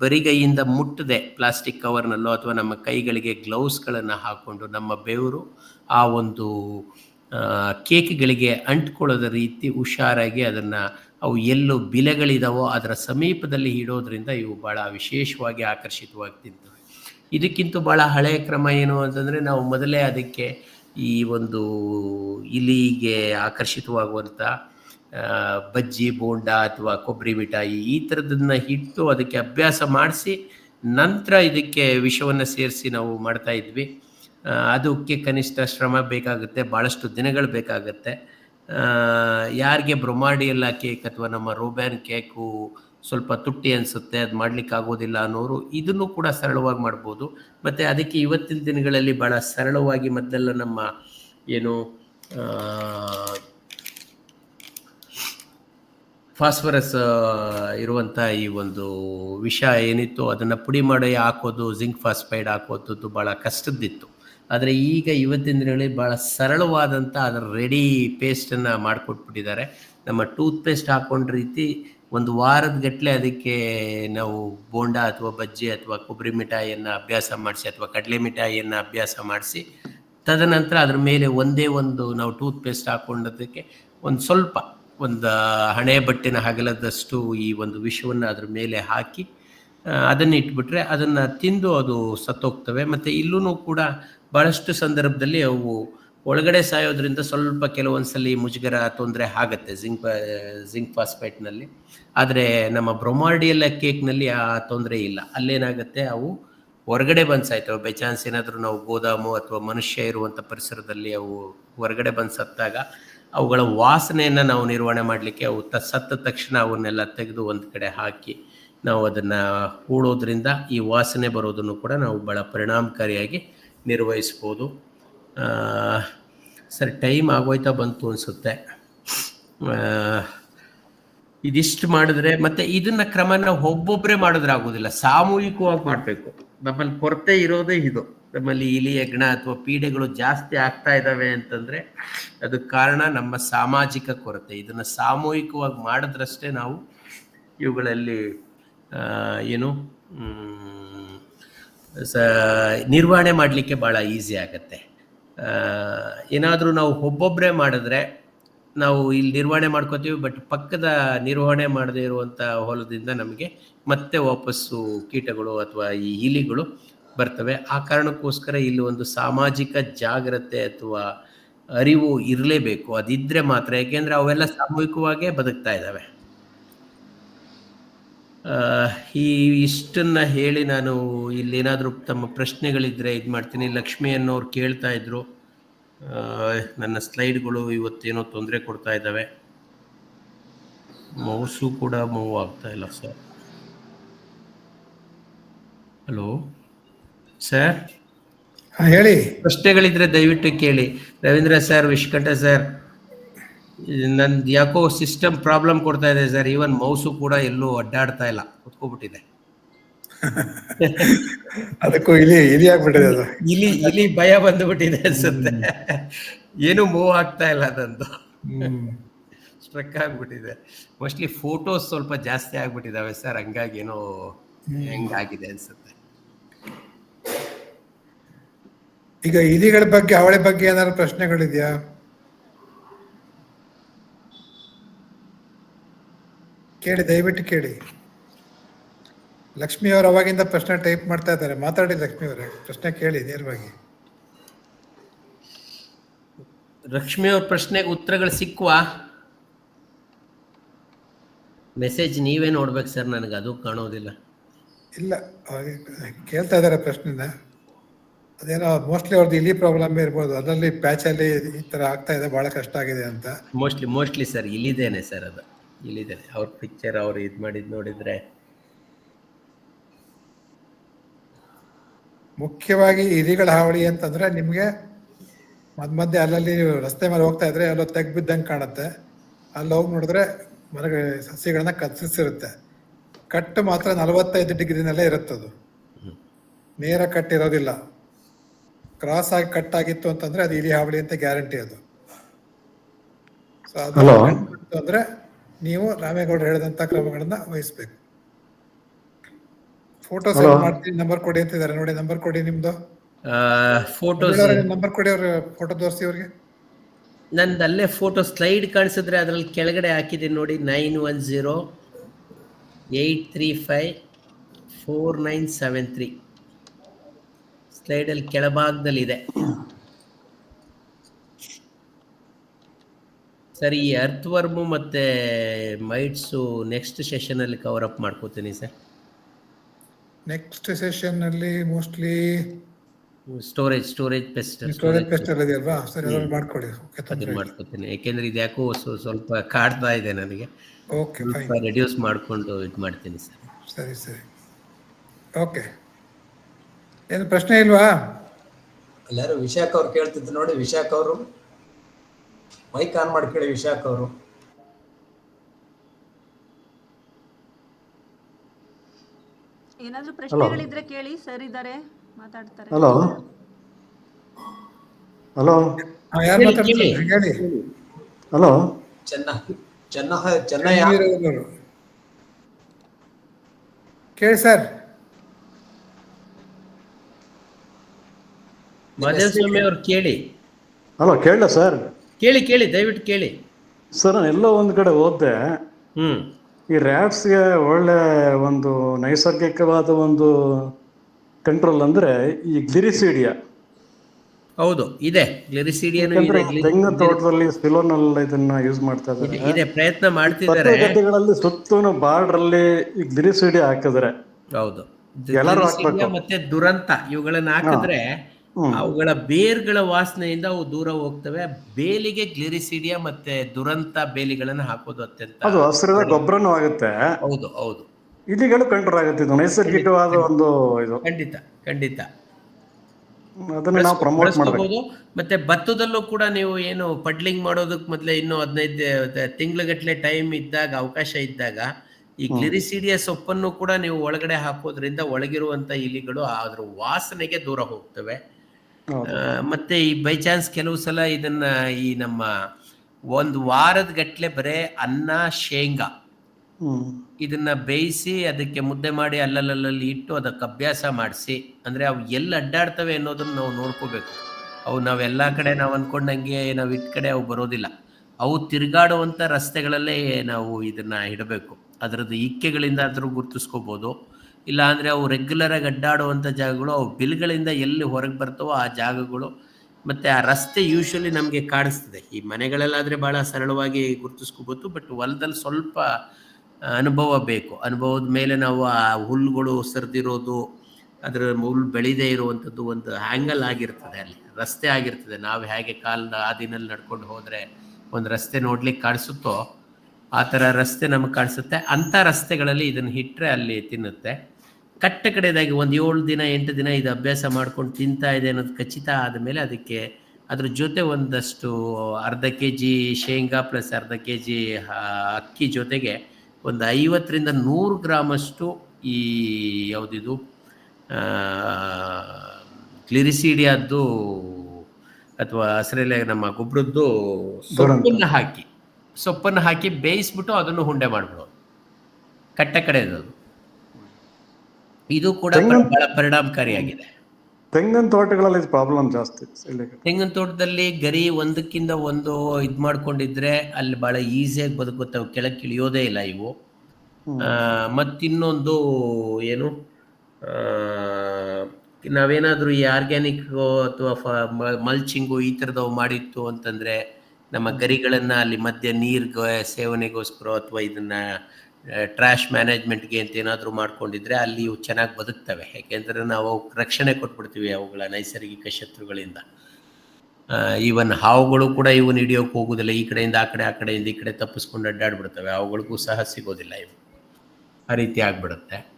ಬರಿಗೈಯಿಂದ ಮುಟ್ಟದೆ, ಪ್ಲಾಸ್ಟಿಕ್ ಕವರ್ನಲ್ಲೋ ಅಥವಾ ನಮ್ಮ ಕೈಗಳಿಗೆ ಗ್ಲೌಸ್ಗಳನ್ನು ಹಾಕ್ಕೊಂಡು ನಮ್ಮ ಬೆವರು ಆ ಒಂದು ಕೇಕ್ಗಳಿಗೆ ಅಂಟ್ಕೊಳ್ಳೋದ ರೀತಿ ಹುಷಾರಾಗಿ ಅದನ್ನು ಅವು ಎಲ್ಲೋ ಬಿಲೆಗಳಿದಾವೋ ಅದರ ಸಮೀಪದಲ್ಲಿ ಇಡೋದ್ರಿಂದ ಇವು ಭಾಳ ವಿಶೇಷವಾಗಿ ಆಕರ್ಷಿತವಾಗಿ ತಿಂತವೆ. ಇದಕ್ಕಿಂತ ಭಾಳ ಹಳೆಯ ಕ್ರಮ ಏನು ಅಂತಂದರೆ ನಾವು ಮೊದಲೇ ಅದಕ್ಕೆ ಈ ಒಂದು ಇಲಿಗೆ ಆಕರ್ಷಿತವಾಗುವಂಥ ಬಜ್ಜಿ, ಬೋಂಡ ಅಥವಾ ಕೊಬ್ಬರಿ ಮಿಠಾಯಿ ಈ ಥರದನ್ನ ಇಟ್ಟು ಅದಕ್ಕೆ ಅಭ್ಯಾಸ ಮಾಡಿಸಿ ನಂತರ ಇದಕ್ಕೆ ವಿಷವನ್ನು ಸೇರಿಸಿ ನಾವು ಮಾಡ್ತಾ ಇದ್ವಿ. ಅದಕ್ಕೆ ಕನಿಷ್ಠ ಶ್ರಮ ಬೇಕಾಗುತ್ತೆ ಭಾಳಷ್ಟು ದಿನಗಳು ಬೇಕಾಗುತ್ತೆ. ಯಾರಿಗೆ ಬ್ರೊಮಾಡಿಯಲ್ಲ ಕೇಕ್ ಅಥವಾ ನಮ್ಮ ರೋಬ್ಯಾನ್ ಕೇಕು ಸ್ವಲ್ಪ ತುಟ್ಟಿ ಅನಿಸುತ್ತೆ, ಅದು ಮಾಡ್ಲಿಕ್ಕೆ ಆಗೋದಿಲ್ಲ ಅನ್ನೋರು ಇದನ್ನು ಕೂಡ ಸರಳವಾಗಿ ಮಾಡ್ಬೋದು. ಮತ್ತು ಅದಕ್ಕೆ ಇವತ್ತಿನ ದಿನಗಳಲ್ಲಿ ಭಾಳ ಸರಳವಾಗಿ ಮೊದಲೆಲ್ಲ ನಮ್ಮ ಏನು ಫಾಸ್ಫರಸ್ ಇರುವಂಥ ಈ ಒಂದು ವಿಷ ಏನಿತ್ತು ಅದನ್ನು ಪುಡಿ ಮಾಡಿ ಹಾಕೋದು, ಜಿಂಕ್ ಫಾಸ್ಫೈಡ್ ಹಾಕೋದು ಭಾಳ ಕಷ್ಟದ್ದಿತ್ತು. ಆದರೆ ಈಗ ಇವತ್ತಿನ ದಿನಗಳಲ್ಲಿ ಭಾಳ ಸರಳವಾದಂಥ ಅದರ ರೆಡಿ ಪೇಸ್ಟನ್ನು ಮಾಡಿಕೊಟ್ಬಿಟ್ಟಿದ್ದಾರೆ. ನಮ್ಮ ಟೂತ್ ಪೇಸ್ಟ್ ಹಾಕೊಂಡ ರೀತಿ ಒಂದು ವಾರದ ಗಟ್ಟಲೆ ಅದಕ್ಕೆ ನಾವು ಬೋಂಡ ಅಥವಾ ಬಜ್ಜಿ ಅಥವಾ ಕೊಬ್ಬರಿ ಮಿಠಾಯಿಯನ್ನು ಅಭ್ಯಾಸ ಮಾಡಿಸಿ ಅಥವಾ ಕಡಲೆ ಮಿಠಾಯಿಯನ್ನು ಅಭ್ಯಾಸ ಮಾಡಿಸಿ, ತದನಂತರ ಅದ್ರ ಮೇಲೆ ಒಂದೇ ಒಂದು ನಾವು ಟೂತ್ ಪೇಸ್ಟ್ ಹಾಕೊಂಡದಕ್ಕೆ ಒಂದು ಸ್ವಲ್ಪ ಒಂದು ಹಣೆ ಬಟ್ಟಿನ ಹಗಲದಷ್ಟು ಈ ಒಂದು ವಿಷವನ್ನು ಅದ್ರ ಮೇಲೆ ಹಾಕಿ ಅದನ್ನು ಇಟ್ಬಿಟ್ರೆ ಅದನ್ನು ತಿಂದು ಅದು ಸತ್ತೋಗ್ತವೆ. ಮತ್ತು ಇಲ್ಲೂ ಕೂಡ ಭಾಳಷ್ಟು ಸಂದರ್ಭದಲ್ಲಿ ಅವು ಒಳಗಡೆ ಸಾಯೋದ್ರಿಂದ ಸ್ವಲ್ಪ ಕೆಲವೊಂದ್ಸಲಿ ಮುಜುಗರ ತೊಂದರೆ ಆಗುತ್ತೆ ಜಿಂಕ್ ಜಿಂಕ್ ಫಾಸ್ಫೇಟ್ನಲ್ಲಿ. ಆದರೆ ನಮ್ಮ ಬ್ರೊಮಾರ್ಡಿಯಲ್ಲ ಕೇಕ್ನಲ್ಲಿ ಆ ತೊಂದರೆ ಇಲ್ಲ. ಅಲ್ಲೇನಾಗುತ್ತೆ, ಅವು ಹೊರಗಡೆ ಬಂದು ಸಾಯ್ತವೆ ಬೈ ಚಾನ್ಸ್ ಏನಾದರೂ ನಾವು ಗೋದಾಮು ಅಥವಾ ಮನುಷ್ಯ ಇರುವಂಥ ಪರಿಸರದಲ್ಲಿ ಅವು ಹೊರಗಡೆ ಬಂದು ಸತ್ತಾಗ ಅವುಗಳ ವಾಸನೆಯನ್ನು ನಾವು ನಿರ್ವಹಣೆ ಮಾಡಲಿಕ್ಕೆ ಅವು ತ, ಸತ್ತ ತಕ್ಷಣ ಅವನ್ನೆಲ್ಲ ತೆಗೆದು ಒಂದು ಕಡೆ ಹಾಕಿ ನಾವು ಅದನ್ನು ಹೂಡೋದ್ರಿಂದ ಈ ವಾಸನೆ ಬರೋದನ್ನು ಕೂಡ ನಾವು ಭಾಳ ಪರಿಣಾಮಕಾರಿಯಾಗಿ ನಿರ್ವಹಿಸ್ಬೋದು. ಸರಿ, ಟೈಮ್ ಆಗೋಯ್ತಾ ಬಂತು ಅನಿಸುತ್ತೆ. ಇದಿಷ್ಟು ಮಾಡಿದ್ರೆ, ಮತ್ತೆ ಇದನ್ನ ಕ್ರಮನ ಒಬ್ಬೊಬ್ಬರೇ ಮಾಡಿದ್ರೆ ಆಗೋದಿಲ್ಲ, ಸಾಮೂಹಿಕವಾಗಿ ಮಾಡಬೇಕು. ನಮ್ಮಲ್ಲಿ ಕೊರತೆ ಇರೋದೇ ಇದು. ನಮ್ಮಲ್ಲಿ ಇಲಿ, ಯಜ್ಞ ಅಥವಾ ಪೀಡೆಗಳು ಜಾಸ್ತಿ ಆಗ್ತಾ ಇದ್ದಾವೆ ಅಂತಂದ್ರೆ, ಅದು ಕಾರಣ ನಮ್ಮ ಸಾಮಾಜಿಕ ಕೊರತೆ. ಇದನ್ನ ಸಾಮೂಹಿಕವಾಗಿ ಮಾಡಿದ್ರಷ್ಟೇ ನಾವು ಇವುಗಳಲ್ಲಿ ಏನು ಸ, ನಿರ್ವಹಣೆ ಮಾಡಲಿಕ್ಕೆ ಭಾಳ ಈಸಿ ಆಗುತ್ತೆ. ಏನಾದರೂ ನಾವು ಒಬ್ಬೊಬ್ಬರೇ ಮಾಡಿದ್ರೆ ನಾವು ಇಲ್ಲಿ ನಿರ್ವಹಣೆ ಮಾಡ್ಕೋತೀವಿ, ಬಟ್ ಪಕ್ಕದ ನಿರ್ವಹಣೆ ಮಾಡದೇ ಇರುವಂಥ ಹೊಲದಿಂದ ನಮಗೆ ಮತ್ತೆ ವಾಪಸ್ಸು ಕೀಟಗಳು ಅಥವಾ ಈ ಇಲಿಗಳು ಬರ್ತವೆ. ಆ ಕಾರಣಕ್ಕೋಸ್ಕರ ಇಲ್ಲಿ ಒಂದು ಸಾಮಾಜಿಕ ಜಾಗ್ರತೆ ಅಥವಾ ಅರಿವು ಇರಲೇಬೇಕು. ಅದಿದ್ದರೆ ಮಾತ್ರ ಏಕೆಂದರೆ ಅವೆಲ್ಲ ಸಾಮೂಹಿಕವಾಗೇ ಬದುಕ್ತಾ ಇದ್ದಾವೆ ಈ ಇಷ್ಟನ್ನ ಹೇಳಿ ನಾನು ಇಲ್ಲೇನಾದರೂ ತಮ್ಮ ಪ್ರಶ್ನೆಗಳಿದ್ದರೆ ಇದು ಮಾಡ್ತೀನಿ. ಲಕ್ಷ್ಮಿ ಅನ್ನೋರು ಕೇಳ್ತಾ ಇದ್ರು. ನನ್ನ ಸ್ಲೈಡ್ಗಳು ಇವತ್ತೇನೋ ತೊಂದರೆ ಕೊಡ್ತಾ ಇದ್ದಾವೆ. ಮೌಸು ಕೂಡ ಮೂವ್ ಆಗ್ತಾ ಇಲ್ಲ ಸರ್. ಹಲೋ? ಸರ್? ಹಾ ಹೇಳಿ. ಪ್ರಶ್ನೆಗಳಿದ್ರೆ ದಯವಿಟ್ಟು ಕೇಳಿ. ರವೀಂದ್ರ ಸರ್ ವಿಶ್ಕಂಠ ಸರ್ ನಂದು ಯಾಕೋ ಸಿಸ್ಟಮ್ ಪ್ರಾಬ್ಲಮ್ ಕೊಡ್ತಾ ಇದೆ ಸರ್. ಈವನ್ ಮೌಸು ಕೂಡ ಎಲ್ಲೂ ಅಡ್ಡಾಡ್ತಾ ಇಲ್ಲ. ಕುತ್ಕೋಬಿಟ್ಟಿದೆ. [LAUGHS] ಅದಕ್ಕೂ ಇಲಿ ಇಲಿ ಆಗ್ಬಿಟ್ಟಿದೆ ಅದು. ಇಲಿ ಇಲಿ ಭಯ ಬಂದ್ಬಿಟ್ಟಿದೆ ಅನ್ಸುತ್ತೆ. ಏನು ಮೂವ್ ಆಗ್ತಾ ಇಲ್ಲ ಅದಂದು ಸ್ಟ್ರಕ್ ಆಗ್ಬಿಟ್ಟಿದೆ. ಮೋಸ್ಟ್ಲಿ ಫೋಟೋಸ್ ಸ್ವಲ್ಪ ಜಾಸ್ತಿ ಆಗ್ಬಿಟ್ಟಿದಾವೆ ಸರ್. ಹಂಗಾಗಿ ಏನೋ ಹೆಂಗಾಗಿದೆ ಅನ್ಸುತ್ತೆ. ಈಗ ಇಲಿಗಳ ಬಗ್ಗೆ ಅವಳ ಬಗ್ಗೆ ಏನಾದ್ರು ಪ್ರಶ್ನೆಗಳಿದೆಯಾ? ಕೇಳಿ ದಯವಿಟ್ಟು ಕೇಳಿ. ಲಕ್ಷ್ಮಿ ಅವರು ಅವಾಗಿಂದ ಪ್ರಶ್ನೆ ಟೈಪ್ ಮಾಡ್ತಾ ಇದ್ದಾರೆ. ಮಾತಾಡಿ ಲಕ್ಷ್ಮಿ ಅವರೇ ಪ್ರಶ್ನೆ ಕೇಳಿ ನೇರವಾಗಿ. ಲಕ್ಷ್ಮಿ ಅವ್ರ ಪ್ರಶ್ನೆಗೆ ಉತ್ತರಗಳು ಸಿಕ್ಕುವ ಮೆಸೇಜ್ ನೀವೇ ನೋಡ್ಬೇಕು ಸರ್ ನನಗೆ ಅದು ಕಾಣೋದಿಲ್ಲ. ಇಲ್ಲ ಕೇಳ್ತಾ ಇದ್ದಾರೆ ಪ್ರಶ್ನೆನ. ಅದೇನೋ ಮೋಸ್ಟ್ಲಿ ಅವ್ರದ್ದು ಇಲ್ಲಿ ಪ್ರಾಬ್ಲಮ್ ಇರ್ಬೋದು. ಅದರಲ್ಲಿ ಪ್ಯಾಚಲ್ಲಿ ಈ ಥರ ಆಗ್ತಾ ಇದೆ ಭಾಳ ಕಷ್ಟ ಆಗಿದೆ ಅಂತ. ಮೋಸ್ಟ್ಲಿ ಮೋಸ್ಟ್ಲಿ ಸರ್ ಇಲ್ಲಿದೇನೆ ಸರ್ ಅದು. ಇಲ್ಲಿದ್ದೇನೆ ಅವ್ರ ಪಿಕ್ಚರ್ ಅವ್ರು ಇದು ಮಾಡಿದ್ ನೋಡಿದ್ರೆ. ಮುಖ್ಯವಾಗಿ ಇಲಿಗಳ ಹಾವಳಿ ಅಂತಂದ್ರೆ ನಿಮಗೆ ಮಧ್ಯ ಮಧ್ಯೆ ಅಲ್ಲಲ್ಲಿ ನೀವು ರಸ್ತೆ ಮೇಲೆ ಹೋಗ್ತಾ ಇದ್ರೆ ಅಲ್ಲೋ ತೆಗ್ ಬಿದ್ದಂಗೆ ಕಾಣುತ್ತೆ. ಅಲ್ಲಿ ಹೋಗಿ ನೋಡಿದ್ರೆ ಮರ ಸಸಿಗಳನ್ನ ಕತ್ತರಿಸಿರುತ್ತೆ. ಕಟ್ಟು ಮಾತ್ರ ನಲವತ್ತೈದು ಡಿಗ್ರಿನಲ್ಲೇ ಇರುತ್ತದು ನೇರ ಕಟ್ಟಿರೋದಿಲ್ಲ. ಕ್ರಾಸ್ ಆಗಿ ಕಟ್ ಆಗಿತ್ತು ಅಂತಂದ್ರೆ ಅದು ಇಲಿ ಹಾವಳಿ ಅಂತ ಗ್ಯಾರಂಟಿ ಅದು. ಸೊ ಅದು ಅಂದ್ರೆ ನೀವು ರಾಮೇಗೌಡರು ಹೇಳಿದಂತ ಕ್ರಮಗಳನ್ನ ವಹಿಸ್ಬೇಕು. ಫೋಟೋ ಸೆಂಡ್ ಮಾಡ್ತೀನಿ ನಂಬರ್ ಕೊಡಿ ಅಂತಿದ್ದಾರೆ. ನೋಡಿ ನಂಬರ್ ಕೊಡಿ ನಿಮ್ದು. ಫೋಟೋಸ್ ನಂಬರ್ ಕೊಡಿ ಅವ್ರ ಫೋಟೋ ತೋರಿಸಿ ಅವ್ರಿಗೆ. ನಂದು ಅಲ್ಲೇ ಫೋಟೋ ಸ್ಲೈಡ್ ಕಾಣಿಸಿದ್ರೆ ಅದ್ರಲ್ಲಿ ಕೆಳಗಡೆ ಹಾಕಿದ್ದೀನಿ ನೋಡಿ nine one zero eight three five four nine seven three ಸ್ಲೈಡಲ್ಲಿ ಕೆಳಭಾಗದಲ್ಲಿದೆ. ಸರ್ ಈ ಅರ್ಥವರ್ಮು ಮತ್ತು ಮೈಟ್ಸು ನೆಕ್ಸ್ಟ್ ಸೆಷನಲ್ಲಿ ಕವರ್ ಅಪ್ ಮಾಡ್ಕೋತೀನಿ ಸರ್. ನೆಕ್ಸ್ಟ್ ಸೆಷನ್ ಅಲ್ಲಿ mostly storage storage pest storage pest ಅಲ್ಲಿ ಇದೆಯಲ್ವಾ ಸರಿ ಅದನ್ನ ಮಾಡ್ಕೊಳ್ಳಿ. ಓಕೆ ಅದನ್ನ ತೊಂದರೆ ಮಾಡ್ಕೋತೀನಿ. ಯಾಕೆಂದ್ರೆ ಇದು ಯಾಕೋ ಸ್ವಲ್ಪ ಕಾಡ್ತಾ ಇದೆ ನನಗೆ. Okay fine. ರೆಡ್ಯೂಸ್ ಮಾಡ್ಕೊಂಡು ಇದು ಮಾಡ್ತೀನಿ ಸರ್. ಸರಿ ಸರಿ. ಓಕೆ. ಏನು ಪ್ರಶ್ನೆ ಇಲ್ವಾ? ಎಲ್ಲರೂ ವಿಶಾಖ ಅವ್ರು ಕೇಳ್ತಿದ್ರು ನೋಡಿ ವಿಶಾಖ ಅವರು. ಮೈಕ್ ಆನ್ ಮಾಡಿ ಕೇಳಿ ವಿಶಾಖ ಅವರು. ಏನಾದ್ರೂ ಪ್ರಶ್ನೆಗಳಿದ್ರೆ ಕೇಳಿ ಸರ್ ಇದ್ದಾರೆ ಮಾತಾಡ್ತಾರೆ. ಹಲೋ ಹಲೋ ಹಲೋ ಚೆನ್ನ ಚೆನ್ನ ಚೆನ್ನಯ್ಯ. ಕೇಳಿ ಸರ್. ಮಾದೇವ ಸ್ವಾಮಿ ಅವ್ರು ಕೇಳಿ. ಹಲೋ ಕೇಳಲ್ಲ ಸರ್? ಕೇಳಿ ಕೇಳಿ ದಯವಿಟ್ಟು ಕೇಳಿ. ಸರ್ ನಾನು ಎಲ್ಲೋ ಒಂದು ಕಡೆ ಓದ್ದೆ ಹ್ಮ್. ಈ ರ್ಯಾಟ್ಸ್ಗೆ ಒಳ್ಳೆ ಒಂದು ನೈಸರ್ಗಿಕವಾದ ಒಂದು ಕಂಟ್ರೋಲ್ ಅಂದ್ರೆ ಈ ಗ್ಲಿರಿಸಿಡಿಯಾ. ಹೌದು ಇದೆ. ಗ್ಲಿರಿಸಿಡಿಯನ್ನು ಯಾಕಂದ್ರೆ ತೆಂಗಿನ ತೋಟದಲ್ಲಿ ಸ್ಪಿಲೋನಲ್ ಇದನ್ನ ಯೂಸ್ ಮಾಡ್ತಾ ಇದೆ, ಇದ್ದಾರೆ. ಇದೆ ಪ್ರಯತ್ನ ಮಾಡ್ತಿದ್ದಾರೆ. ಗದ್ದೆಗಳಲ್ಲಿ ಸುತ್ತಲೂ ಬಾರ್ಡರ್ ಅಲ್ಲಿ ಈ ಗ್ಲಿರಿಸಿಡಿ ಹಾಕಿದ್ರೆ. ಹೌದು. ಎಲ್ಲರೂ ಹಾಕ್ಬೇಕು. ಮತ್ತೆ ದುರಂತ ಇವುಗಳನ್ನ ಹಾಕಿದ್ರೆ. ಅವುಗಳ ಬೇರ್ಗಳ ವಾಸನೆಯಿಂದ ಅವು ದೂರ ಹೋಗ್ತವೆ. ಬೇಲಿಗೆ ಗ್ಲಿರಿಸಿಡಿಯಾ ಮತ್ತೆ ದುರಂತ ಬೇಲಿಗಳನ್ನ ಹಾಕೋದು ಅತ್ಯಂತ ಅದು ಹಸಿರದ ಗೊಬ್ಬರನೂ ಆಗುತ್ತೆ. ಹೌದು ಹೌದು. ಇಲಿಗಳು ಕಂಟ್ರೋಲ್ ಆಗುತ್ತೆ ಇದು ನೈಸರ್ಗಿಕವಾದ ಒಂದು ಇದು. ಖಂಡಿತ ಖಂಡಿತ. ಅದನ್ನ ನಾವು ಪ್ರಮೋಟ್ ಮಾಡಬಹುದು ಮತ್ತೆ ಭತ್ತದಲ್ಲೂ ಕೂಡ ನೀವು ಏನು ಪಡ್ಲಿಂಗ್ ಮಾಡೋದಕ್ಕೆ ಮೊದಲೇ ಇನ್ನು ಹದಿನೈದು ತಿಂಗ್ಳುಗಟ್ಲೆ ಟೈಮ್ ಇದ್ದಾಗ ಅವಕಾಶ ಇದ್ದಾಗ ಈ ಗ್ಲಿರಿಸಿಡಿಯ ಸೊಪ್ಪನ್ನು ಕೂಡ ನೀವು ಒಳಗಡೆ ಹಾಕೋದ್ರಿಂದ ಒಳಗಿರುವಂತ ಇಲಿಗಳು ಅದ್ರ ವಾಸನೆಗೆ ದೂರ ಹೋಗ್ತವೆ. ಮತ್ತೆ ಈ ಬೈ ಚಾನ್ಸ್ ಕೆಲವು ಸಲ ಇದನ್ನ ಈ ನಮ್ಮ ಒಂದು ವಾರದ ಗಟ್ಲೆ ಬರೇ ಅನ್ನ ಶೇಂಗಾ. ಇದನ್ನ ಬೇಯಿಸಿ ಅದಕ್ಕೆ ಮುದ್ದೆ ಮಾಡಿ ಅಲ್ಲಲ್ಲಲ್ಲಿ ಇಟ್ಟು ಅದಕ್ಕೆ ಅಭ್ಯಾಸ ಮಾಡಿಸಿ ಅಂದ್ರೆ ಅವು ಎಲ್ಲಿ ಅಡ್ಡಾಡ್ತವೆ ಅನ್ನೋದನ್ನ ನಾವು ನೋಡ್ಕೋಬೇಕು. ಅವು ನಾವೆಲ್ಲ ಕಡೆ ನಾವು ಅನ್ಕೊಂಡಂಗೆ ನಾವು ಇಟ್ ಕಡೆ ಅವು ಬರೋದಿಲ್ಲ. ಅವು ತಿರುಗಾಡುವಂಥ ರಸ್ತೆಗಳಲ್ಲೇ ನಾವು ಇದನ್ನ ಇಡಬೇಕು. ಅದರದ್ದು ಇಕ್ಕೆಗಳಿಂದ ಆದರೂ ಗುರ್ತಿಸ್ಕೋಬೋದು. ಇಲ್ಲ ಅಂದರೆ ಅವು ರೆಗ್ಯುಲರಾಗಿ ಅಡ್ಡಾಡುವಂಥ ಜಾಗಗಳು, ಅವು ಬಿಲ್ಗಳಿಂದ ಎಲ್ಲಿ ಹೊರಗೆ ಬರ್ತವೋ ಆ ಜಾಗಗಳು ಮತ್ತು ಆ ರಸ್ತೆ ಯೂಶ್ವಲಿ ನಮಗೆ ಕಾಣಿಸ್ತದೆ ಈ ಮನೆಗಳಲ್ಲಾದರೆ ಭಾಳ ಸರಳವಾಗಿ ಗುರುತಿಸ್ಕೋಬೋದು ಬಟ್ ಹೊಲದಲ್ಲಿ ಸ್ವಲ್ಪ ಅನುಭವ ಬೇಕು. ಅನುಭವದ ಮೇಲೆ ನಾವು ಆ ಹುಲ್ಲುಗಳು ಸರಿದಿರೋದು ಅದರ ಹುಲ್ಲು ಬೆಳೆದೇ ಇರುವಂಥದ್ದು ಒಂದು ಹ್ಯಾಂಗಲ್ ಆಗಿರ್ತದೆ ಅಲ್ಲಿ. ರಸ್ತೆ ಆಗಿರ್ತದೆ. ನಾವು ಹೇಗೆ ಕಾಲದ ಆ ದಿನಲ್ಲಿ ನಡ್ಕೊಂಡು ಹೋದರೆ ಒಂದು ರಸ್ತೆ ನೋಡ್ಲಿಕ್ಕೆ ಕಾಣಿಸುತ್ತೋ ಆ ಥರ ರಸ್ತೆ ನಮಗೆ ಕಾಣಿಸುತ್ತೆ ಅಂಥ ರಸ್ತೆಗಳಲ್ಲಿ ಇದನ್ನು ಇಟ್ಟರೆ ಅಲ್ಲಿ ತಿನ್ನುತ್ತೆ. ಕಟ್ಟ ಕಡೆಯದಾಗಿ ಒಂದು ಏಳು ದಿನ ಎಂಟು ದಿನ ಇದು ಅಭ್ಯಾಸ ಮಾಡ್ಕೊಂಡು ತಿಂತಾ ಇದೆ ಅನ್ನೋದು ಖಚಿತ ಆದಮೇಲೆ ಅದಕ್ಕೆ ಅದ್ರ ಜೊತೆ ಒಂದಷ್ಟು ಅರ್ಧ ಕೆ ಜಿ ಶೇಂಗಾ ಪ್ಲಸ್ ಅರ್ಧ ಕೆ ಜಿ ಅಕ್ಕಿ ಜೊತೆಗೆ ಒಂದು ಐವತ್ತರಿಂದ ನೂರು ಗ್ರಾಮಷ್ಟು ಈ ಯಾವುದಿದು ಕ್ಲಿರಿಸಿಡಿಯಾದ್ದು ಅಥವಾ ಹಸಿರೆಲೆ ನಮ್ಮ ಗೊಬ್ಬರದ್ದು ಸೊಪ್ಪನ್ನು ಹಾಕಿ ಸೊಪ್ಪನ್ನು ಹಾಕಿ ಬೇಯಿಸ್ಬಿಟ್ಟು ಅದನ್ನು ಹುಂಡೆ ಮಾಡ್ಬಿಡೋದು. ಕಟ್ಟ ಕಡೆದು ಇದು ಕೂಡ ಬಹಳ ಪರಿಣಾಮಕಾರಿಯಾಗಿದೆ. ತೆಂಗಿನ ತೋಟಗಳಲ್ಲಿ ಪ್ರಾಬ್ಲಮ್ ಜಾಸ್ತಿ. ತೆಂಗಿನ ತೋಟದಲ್ಲಿ ಗರಿ ಒಂದಕ್ಕಿಂತ ಒಂದು ಇದು ಮಾಡ್ಕೊಂಡಿದ್ರೆ ಅಲ್ಲಿ ಬಹಳ ಈಸಿಯಾಗಿ ಬದುಕುತ್ತವೆ ಕೆಳಕ್ಕೆ ಇಳಿಯೋದೇ ಇಲ್ಲ ಇವು. ಮತ್ತಿನ್ನೊಂದು ಏನು ನಾವೇನಾದರೂ ಈ ಆರ್ಗ್ಯಾನಿಕ್ ಅಥವಾ ಮಲ್ಚಿಂಗು ಈ ಥರದವು ಮಾಡಿತ್ತು ಅಂತಂದ್ರೆ ನಮ್ಮ ಗರಿಗಳನ್ನ ಅಲ್ಲಿ ಮಧ್ಯೆ ನೀರು ಸೇವನೆಗೋಸ್ಕರ ಅಥವಾ ಇದನ್ನ ಟ್ರ್ಯಾಶ್ ಮ್ಯಾನೇಜ್ಮೆಂಟ್ಗೆ ಅಂತ ಏನಾದರೂ ಮಾಡ್ಕೊಂಡಿದ್ರೆ ಅಲ್ಲಿ ಇವು ಚೆನ್ನಾಗಿ ಬದುಕ್ತವೆ. ಯಾಕೆಂದರೆ ನಾವು ರಕ್ಷಣೆ ಕೊಟ್ಬಿಡ್ತೀವಿ ಅವುಗಳ ನೈಸರ್ಗಿಕ ಶತ್ರುಗಳಿಂದ. ಈವನ್ ಹಾವುಗಳು ಕೂಡ ಇವು ಹಿಡಿಯೋಕೆ ಹೋಗೋದಿಲ್ಲ. ಈ ಕಡೆಯಿಂದ ಆ ಕಡೆ, ಆ ಕಡೆಯಿಂದ ಈ ಕಡೆ ತಪ್ಪಿಸ್ಕೊಂಡು ಅಡ್ಡಾಡ್ಬಿಡ್ತವೆ. ಅವುಗಳಿಗೂ ಸಹ ಸಿಗೋದಿಲ್ಲ ಇವು. ಆ ರೀತಿ ಆಗ್ಬಿಡುತ್ತೆ.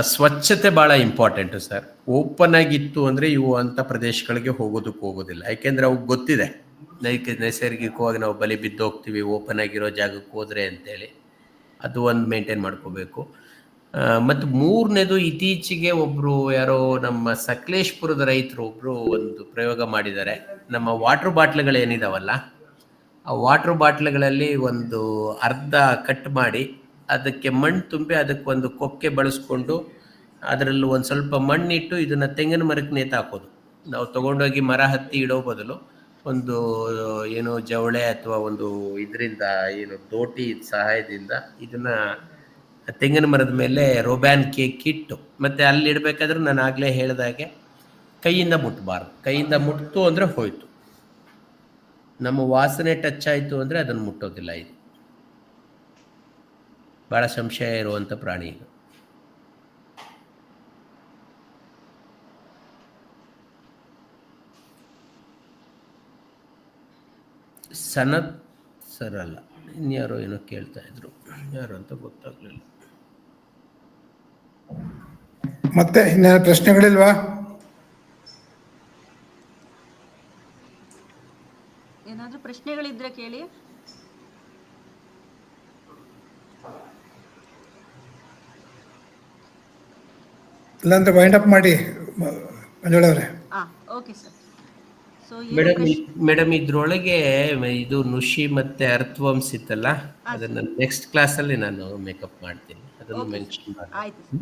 ಸ್ವಚ್ಛತೆ ಭಾಳ ಇಂಪಾರ್ಟೆಂಟು ಸರ್. ಓಪನ್ ಆಗಿತ್ತು ಅಂದರೆ ಇವು ಅಂಥ ಪ್ರದೇಶಗಳಿಗೆ ಹೋಗೋದಕ್ಕೆ ಹೋಗೋದಿಲ್ಲ. ಯಾಕೆಂದರೆ ಅವು ಗೊತ್ತಿದೆ. ನೈಸರ್ಗಿಕವಾಗಿ ನಾವು ಬಲಿ ಬಿದ್ದು ಹೋಗ್ತೀವಿ ಓಪನ್ ಆಗಿರೋ ಜಾಗಕ್ಕೆ ಹೋದರೆ ಅಂತೇಳಿ. ಅದು ಒಂದು ಮೇಂಟೈನ್ ಮಾಡ್ಕೋಬೇಕು ಮತ್ತು ಮೂರನೇದು ಇತ್ತೀಚೆಗೆ ಒಬ್ಬರು ಯಾರೋ ನಮ್ಮ ಸಕಲೇಶ್ಪುರದ ರೈತರು ಒಬ್ಬರು ಒಂದು ಪ್ರಯೋಗ ಮಾಡಿದ್ದಾರೆ. ನಮ್ಮ ವಾಟರ್ ಬಾಟ್ಲ್ಗಳೇನಿದಾವಲ್ಲ ಆ ವಾಟರ್ ಬಾಟ್ಲ್ಗಳಲ್ಲಿ ಒಂದು ಅರ್ಧ ಕಟ್ ಮಾಡಿ ಅದಕ್ಕೆ ಮಣ್ಣು ತುಂಬಿ ಅದಕ್ಕೆ ಒಂದು ಕೊಕ್ಕೆ ಬಳಸ್ಕೊಂಡು ಅದರಲ್ಲಿ ಒಂದು ಸ್ವಲ್ಪ ಮಣ್ಣಿಟ್ಟು ಇದನ್ನು ತೆಂಗಿನ ಮರಕ್ಕೆ ನೇತಾಕೋದು. ನಾವು ತೊಗೊಂಡೋಗಿ ಮರ ಹತ್ತಿ ಇಡೋ ಬದಲು ಒಂದು, ಏನು ಜವಳೆ ಅಥವಾ ಒಂದು ಇದರಿಂದ ಏನು ದೋಟಿ ಸಹಾಯದಿಂದ ಇದನ್ನ ತೆಂಗಿನ ಮರದ ಮೇಲೆ ರೋಬ್ಯಾನ್ ಕೇಕ್ ಇಟ್ಟು, ಮತ್ತೆ ಅಲ್ಲಿ ಇಡಬೇಕಾದ್ರೆ ನಾನು ಆಗಲೇ ಹೇಳಿದಾಗೆ ಕೈಯಿಂದ ಮುಟ್ಟಬಾರ್ದು ಕೈಯಿಂದ ಮುಟ್ತು ಅಂದರೆ ಹೋಯ್ತು. ನಮ್ಮ ವಾಸನೆ ಟಚ್ ಆಯಿತು ಅಂದರೆ ಅದನ್ನು ಮುಟ್ಟೋದಿಲ್ಲ ಇದು. ಭಾಳ ಸಂಶಯ ಇರುವಂಥ ಪ್ರಾಣಿ ಇದು. ಸನತ್ ಸರ್ ಅಲ್ಲ ಇನ್ಯಾರೋ ಏನೋ ಕೇಳ್ತಾ ಇದ್ರು. ಯಾರು ಅಂತ ಗೊತ್ತಾಗ್ಲಿಲ್ಲ. ಮತ್ತೆ ಇನ್ನೇನು ಪ್ರಶ್ನೆಗಳಿಲ್ವಾ? ಏನಾದ್ರೂ ಪ್ರಶ್ನೆಗಳಿದ್ರೆ ಕೇಳಿ. ಇಲ್ಲಾಂದ್ರೆ ವೈಂಡ್ ಅಪ್ ಮಾಡಿ ಮಂಜುಳವ್ರೆ ಮೇಡಮ್ ಮೇಡಮ್ ಇದ್ರೊಳಗೆ ಇದು ನುಷಿ ಮತ್ತೆ ಅರ್ಥವಂಶ ಇತ್ತಲ್ಲ ಅದನ್ನ ನೆಕ್ಸ್ಟ್ ಕ್ಲಾಸ್ ಅಲ್ಲಿ ನಾನು ಮೇಕಪ್ ಮಾಡ್ತೀನಿ. ಅದನ್ನು ಮೆನ್ಷನ್ ಮಾಡಿ ಆಯ್ತು.